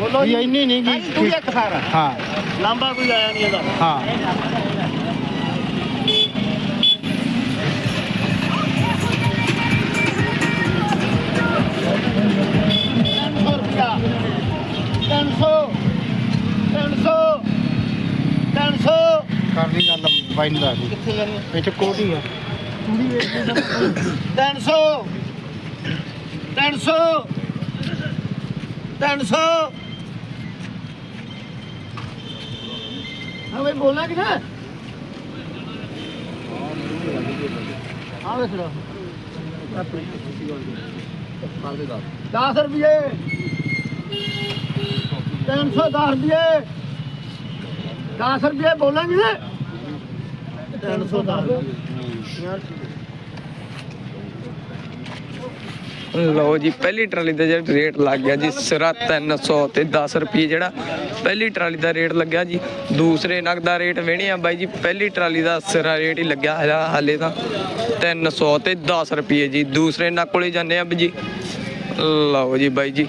ਬੋਲੋ ਵੀ ਇੰਨੀ ਨਹੀਂ ਹਾਂਜੀ, ਤੂੰ ਇੱਕ ਸਾਰਾ ਹਾਂ। ਲਾਂਬਾ ਕੋਈ ਆਇਆ ਨਹੀਂ ਇਹਦਾ। ਹਾਂ। ਕਰਨੀ ਗੱਲ ਬਾਈਨ ਦਾ ਜੀ ਕਿੱਥੇ ਜਾਣੀ ਇਹ ਚ ਕੋਡੀ ਆ। ਤਿੰਨ ਸੌ। ਤਿੰਨ ਸੌ। ਤਿੰਨ ਸੌ ਹਾਂ ਬਈ ਬੋਲਣਾ ਕਿ ਨਾ ਹਾਂ ਵੇਖ ਲਓ। 10 ਰੁਪਏ 310 ਰੁਪਏ 10 ਰੁਪਏ ਬੋਲਾਂਗੇ ਨਾ 310 ਲਓ ਜੀ, ਪਹਿਲੀ ਟਰਾਲੀ ਦਾ ਜਿਹੜਾ ਰੇਟ ਲੱਗ ਗਿਆ ਜੀ, ਸਿਰਾ 300 ਤੇ 10 ਰੁਪਏ ਜਿਹੜਾ ਪਹਿਲੀ ਟਰਾਲੀ ਦਾ ਰੇਟ ਲੱਗਿਆ ਜੀ। ਦੂਸਰੇ ਨਗ ਦਾ ਰੇਟ ਵੇਣੇ ਆ ਬਾਈ ਜੀ, ਪਹਿਲੀ ਟਰਾਲੀ ਦਾ ਸਿਰਾ ਰੇਟ ਹੀ ਲੱਗਿਆ ਹੈ ਹਾਲੇ ਤਾਂ। 300 ਤੇ 10 ਰੁਪਏ ਜੀ, ਦੂਸਰੇ ਨਗ ਕੋਲੇ ਜਾਂਦੇ ਆ ਜੀ। ਲਓ ਜੀ ਬਾਈ ਜੀ।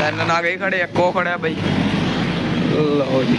ਤਿੰਨ ਨਗ ਹੀ ਖੜੇ, ਇੱਕੋ ਖੜਿਆ ਬਾਈ। ਲਓ ਜੀ।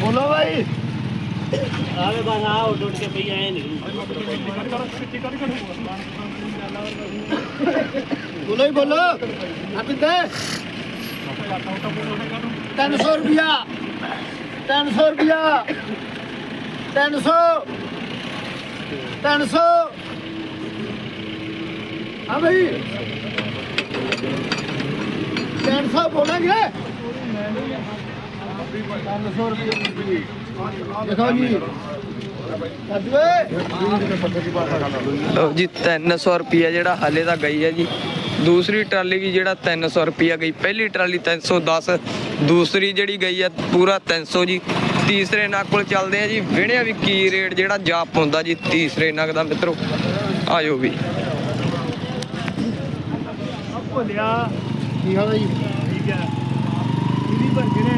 ਬੋਲੋ ਭਾਈ ਆਵੇ ਬਸ ਆ ਉੱਡ ਉੱਡ ਕੇ ਪਈ ਆਏ ਨਹੀਂ ਬੋਲੋ ਹੀ ਬੋਲੋ। ਆਪੀ ਤੇ 300 ਰੁਪਿਆ 300 ਰੁਪਿਆ 300 300 ਹਾਂ ਭਾਈ 300 ਬੋਲਾਂਗੇ। 300 ਰੁਪਏ ਦੇਖੋ ਜੀ ਲਓ ਜੀ 300 ਰੁਪਿਆ ਜਿਹੜਾ ਹਾਲੇ ਤਾਂ ਗਈ ਹੈ ਜੀ। ਦੂਸਰੀ ਟਰਾਲੀ ਵੀ ਜਿਹੜਾ 300 ਰੁਪਿਆ ਗਈ। ਪਹਿਲੀ ਟਰਾਲੀ 310 ਦੂਸਰੀ ਜਿਹੜੀ ਗਈ ਹੈ ਪੂਰਾ 300 ਜੀ। ਤੀਸਰੇ ਨਗ ਕੋਲ ਚੱਲਦੇ ਆ ਜੀ। ਵਿਹਣਿਆ ਵੀ ਕੀ ਰੇਟ ਜਿਹੜਾ ਜਾਪ ਹੁੰਦਾ ਜੀ ਤੀਸਰੇ ਨਗ ਦਾ ਮਿੱਤਰੋ। ਆਜੋ ਵੀ। ਭੁੱਲਿਆ। ਕੀ ਹਾਲ ਹੈ ਜੀ ਠੀਕ ਹੈ ਇਹਦੀ ਪਰ ਜਿਹੜੇ